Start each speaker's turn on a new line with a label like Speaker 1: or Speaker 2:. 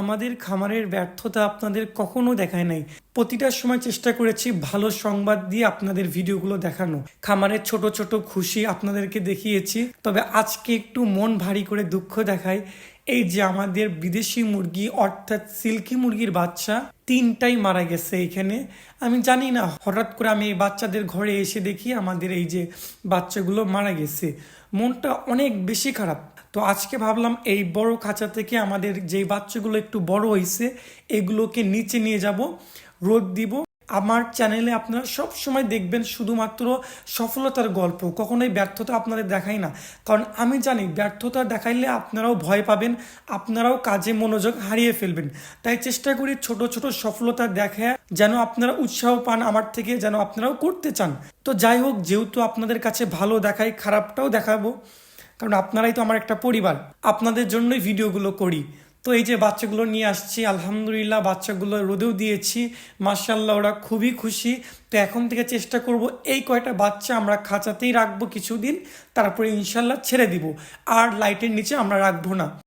Speaker 1: আমাদের খামারের ব্যর্থতা আপনাদের কখনো দেখায় নাই। প্রতিটা সময় চেষ্টা করেছি ভালো সংবাদ দিয়ে আপনাদের ভিডিওগুলো দেখানো। খামারের ছোট ছোট খুশি আপনাদেরকে দেখিয়েছি। তবে আজকে একটু মন ভারী করে দুঃখ দেখায় এই যে আমাদের বিদেশি মুরগি, অর্থাৎ সিল্কি মুরগির বাচ্চা, তিনটাই মারা গেছে এখানে। আমি জানি না, হঠাৎ করে আমি এই বাচ্চাদের ঘরে এসে দেখি আমাদের এই যে বাচ্চাগুলো মারা গেছে। মনটা অনেক বেশি খারাপ। তো আজকে ভাবলাম এই বড় খাঁচা থেকে আমাদের যে বাচ্চাগুলো একটু বড় হয়েছে এগুলোকে নিচে নিয়ে যাব, রোদ দিব। আমার চ্যানেলে আপনারা সব সময় দেখবেন শুধুমাত্র সফলতার গল্প। কখনোই ব্যর্থতা আপনাদের দেখাই না। কারণ আমি জানি, ব্যর্থতা দেখাইলে আপনারাও ভয় পাবেন, আপনারাও কাজে মনোযোগ হারিয়ে ফেলবেন। তাই চেষ্টা করি ছোট ছোট সফলতা দেখা যেন আপনারা উৎসাহ পান আমার থেকে, যেন আপনারাও করতে চান। তো যাই হোক, যেহেতু আপনাদের কাছে ভালো দেখাই খারাপটাও দেখাবো। কারণ আপনারাই তো আমার একটা পরিবার। আপনাদের জন্যই ভিডিওগুলো করি। তো এই যে বাচ্চাগুলো নিয়ে আসছি, আলহামদুলিল্লাহ বাচ্চাগুলো রোদেও দিয়েছি। মার্শাল্লাহ ওরা খুবই খুশি। তো এখন থেকে চেষ্টা করব এই কয়টা বাচ্চা আমরা খাঁচাতেই রাখব কিছুদিন, তারপরে ইনশাল্লাহ ছেড়ে দিব। আর লাইটের নিচে আমরা রাখব না।